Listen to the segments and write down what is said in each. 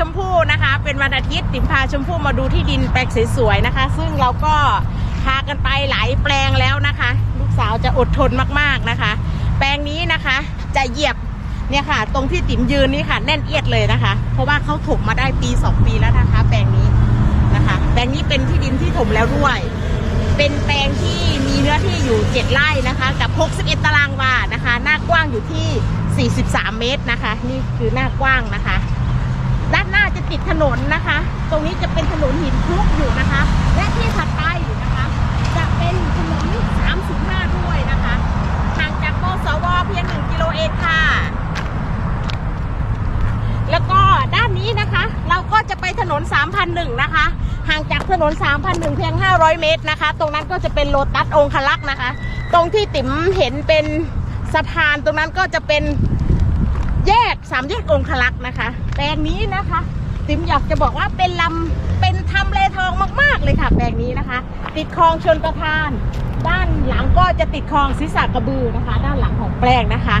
ชมพู่นะคะ เป็นวันอาทิตย์ติ๋มพาชมพู่มาดูที่ดินแปลงสวยๆนะคะ ซึ่งเราก็พากันไปหลายแปลงแล้วนะคะ ลูกสาวจะอดทนมากๆนะคะ แปลงนี้นะคะจะเหยียบเนี่ยค่ะ ตรงที่ติ๋มยืนนี่ค่ะ แน่นเอียดเลยนะคะ เพราะว่าเขาถมมาได้ปี 2 ปีแล้วนะคะ แปลงนี้นะคะ แปลงนี้เป็นที่ดินที่ถมแล้วด้วย เป็นแปลงที่มีเนื้อที่อยู่ 7 ไร่นะคะ กับ 61 ตารางวานะคะ หน้ากว้างอยู่ที่ 43 เมตรนะคะ นี่คือหน้ากว้างนะคะ ติดถนนนะคะ ตรงนี้จะเป็นถนนหินคลุกอยู่นะคะ และที่ถัดไปนะคะ จะเป็นถนน35 ด้วยนะคะห่างจากโมสวเพียง 1 กิโลเองค่ะ แล้วก็ด้านนี้นะคะ เราก็จะไปถนน 3,001 นะคะ ห่างจากถนน 3,001 เพียง 500 เมตรนะคะ ตรงนั้นก็จะเป็นโลตัสองคลักษ์นะคะ ตรงที่ติ๋มเห็นเป็นสะพานตรงนั้นก็จะเป็นแยกสามแยกองคลักษ์นะคะแปลงนี้นะคะ ติ๋มอยากจะบอกว่าเป็นลำเป็นทำเลทองมาก ๆ เลยค่ะแปลงนี้นะคะ ติดคลองชนประทาน ด้านหลังก็จะติดคลองศีษะกระบือนะคะ ด้านหลังของแปลงนะคะ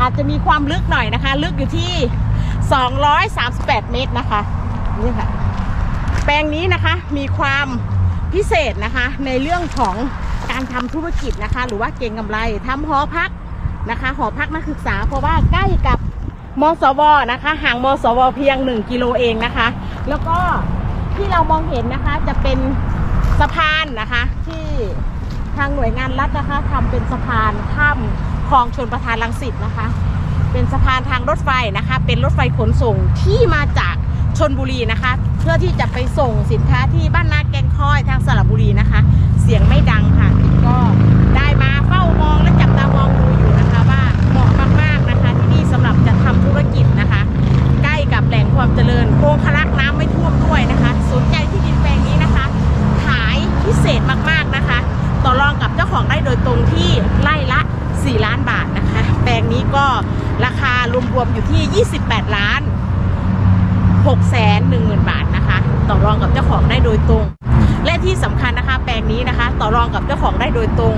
อาจจะมีความลึกหน่อยนะคะ ลึกอยู่ที่ 238 เมตรนะคะนี่ค่ะแปลงนี้นะคะมีความพิเศษนะคะในเรื่องของการทำธุรกิจนะคะ หรือว่าเก่งกำไรทำหอพักนะคะ หอพักนักศึกษาเพราะว่าใกล้กับ มสวนะคะ ห่างมสวเพียง 1 กิโลเองนะคะ แล้วก็ที่เรามองเห็นนะคะจะเป็นสะพานนะคะ ที่ทางหน่วยงานรัฐนะคะทำเป็นสะพานข้ามคลองชนประทานลังสิตนะคะ เป็นสะพานทางรถไฟนะคะ เป็นรถไฟขนส่งที่มาจากชนบุรีนะคะ เพื่อที่จะไปส่งสินค้าที่บ้านนาแกงค่อยทางสระบุรีนะคะ เสียงไม่ดังค่ะก็ ของได้โดยตรงที่ไร่ละ 4 ล้านบาทนะคะ แปลงนี้ก็ราคารวมๆอยู่ที่ 28 ล้าน6แสน1 0,000 บาทนะคะ ต่อรองกับเจ้าของได้โดยตรง และที่สำคัญนะคะ แปลงนี้นะคะ ต่อรองกับเจ้าของได้โดยตรง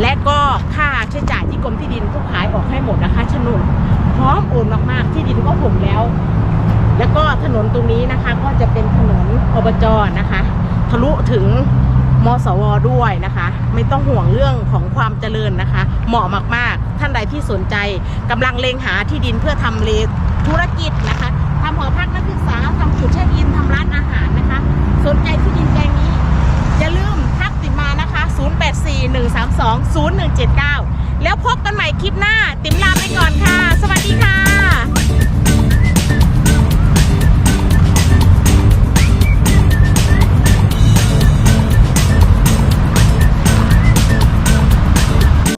และก็ค่าใช้จ่ายที่กรมที่ดินก็ขายออกให้หมดนะคะโฉนพร้อมโอนมากๆ ที่ดินก็ผมแล้ว แล้วก็ถนนตรงนี้นะคะ ก็จะเป็นถนนอบจนะคะ ทะลุถึง มสวด้วยนะคะ ไม่ต้องห่วงเรื่องของความเจริญนะคะ เหมาะมากๆ ท่านใดที่สนใจกำลังเลงหาที่ดินเพื่อทำเลธุรกิจนะคะทำหอพักนักศึกษาทำจุดเช็คอินทำร้านอาหารนะคะ สนใจที่ดินแปลงนี้ อย่าลืมทักติมมานะคะ 0841320179 แล้วพบกันใหม่คลิปหน้า ติ๋มลาไปก่อนค่ะ